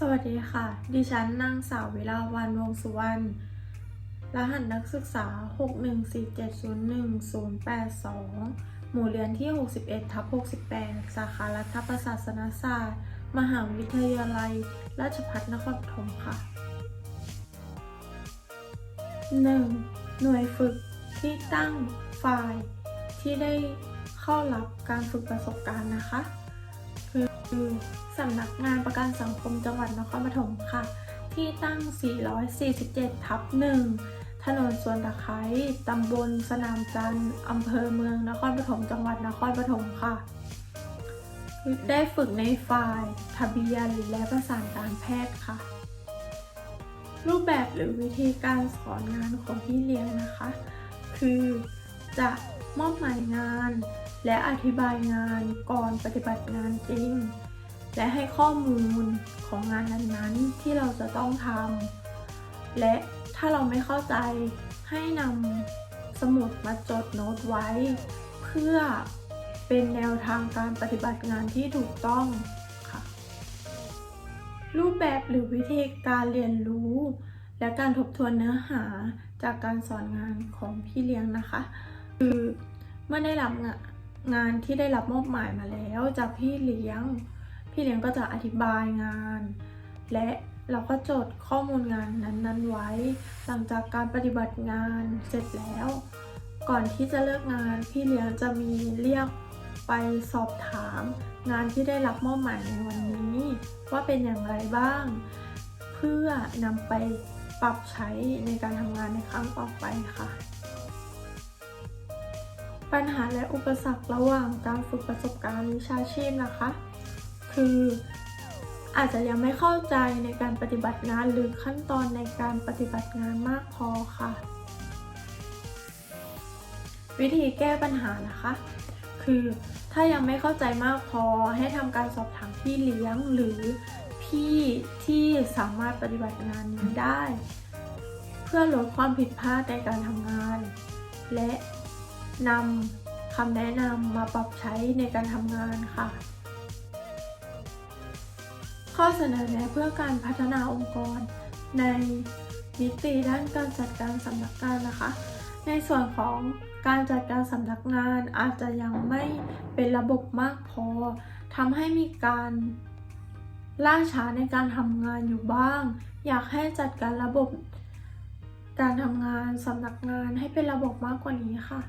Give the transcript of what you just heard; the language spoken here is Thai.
สวัสดีค่ะ ดิฉันนางสาววิลาวันวงสุวรรณ รหัสนักศึกษา 614701082 หมู่เรียนที่ 61ทับ68 สาขารัฐประศาสนศาสตร์ มหาวิทยาลัย ราชภัฏนครปฐมค่ะ 1. หน่วยฝึกที่ตั้งฝ่าย ที่ได้เข้ารับการฝึกประสบการณ์นะคะ คือสำนักงานประกันสังคมจังหวัดนครปฐมค่ะ ที่ตั้ง 447 ทับ1ถนนสวนตะไคร้ตำบลสนามจันทร์อำเภอเมืองนครปฐมจังหวัดนครปฐมค่ะ ได้ฝึกในฝ่ายทะเบียนและประสานการแพทย์ค่ะรูปแบบหรือวิธีการสอนงานของพี่เลี้ยงนะคะ คือจะมอบหมายงาน และอธิบายงานก่อนปฏิบัติงานจริง และให้ข้อมูลของงานนั้นๆ ที่เราจะต้องทำและถ้าเราไม่เข้าใจให้นำสมุดมาจดโน้ตไว้ เพื่อเป็นแนวทางการปฏิบัติงานที่ถูกต้องค่ะ รูปแบบหรือวิธีการเรียนรู้ และการทบทวนเนื้อหาจากการสอนงานของพี่เลี้ยงนะคะ คือเมื่อได้รับงาน งานที่ได้รับมอบหมายมาแล้วจากพี่เลี้ยง พี่เลี้ยงก็จะอธิบายงาน และเราก็จดข้อมูลงานนั้นๆไว้ หลังจากการปฏิบัติงานเสร็จแล้ว ก่อนที่จะเลิกงานพี่เลี้ยงจะมีเรียกไปสอบถาม งานที่ได้รับมอบหมายในวันนี้ ว่าเป็นอย่างไรบ้าง เพื่อนำไปปรับใช้ในการทำงานในครั้งต่อไปค่ะ ปัญหาและอุปสรรคระหว่างการฝึกประสบการณ์วิชาชีพนะคะ คืออาจจะยังไม่เข้าใจในการปฏิบัติงานหรือขั้นตอนในการปฏิบัติงานมากพอค่ะ วิธีแก้ปัญหานะคะ คือถ้ายังไม่เข้าใจมากพอให้ทำการสอบถามพี่เลี้ยงหรือพี่ที่สามารถปฏิบัติงานนี้ได้ เพื่อลดความผิดพลาดในการทำงาน และ นำคำแนะนำมาปรับใช้ในการทำงานค่ะ ข้อเสนอแนะเพื่อการพัฒนาองค์กร ในมิติด้านการจัดการสำนักงานนะคะ ในส่วนของการจัดการสำนักงานอาจจะยังไม่เป็นระบบมากพอทำให้มีการล่าช้าในการทำงานอยู่บ้าง อยากให้จัดการระบบการทำงานสำนักงานให้เป็นระบบมากกว่านี้ค่ะ